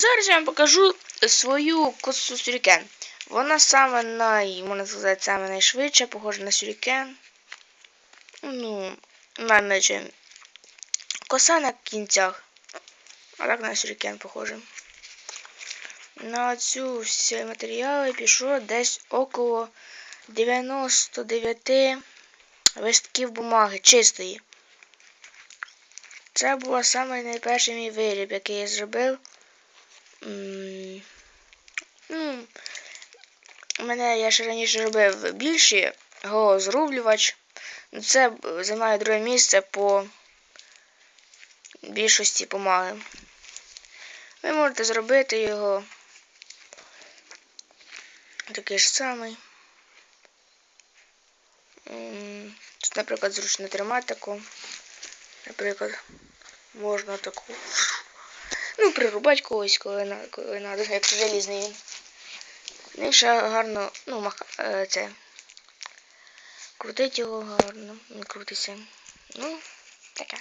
Зараз я вам покажу свою косу сюрікен. Вона саме най, можна сказати, саме найшвидша, похожа на сюрікен. Ну, наче коса на кінцях. А так на сюрікен похоже. На цю всі матеріали пішло десь около 99 листків бумаги чистої. Це був саме найперший мій виріб, який я зробив. Ну, мене я ще раніше робив більші голозрублювач. Ну, Це займає друге місце по більшості бумаги. Ви можете зробити його такий ж самий. Тут, наприклад, зручно тримати таку. Наприклад, можна таку. Ну, прирубати когось, коли на коли як залізний. Ну і ще гарно, ну, мах, е, це. Крутить його гарно, не крутиться. Ну, таке.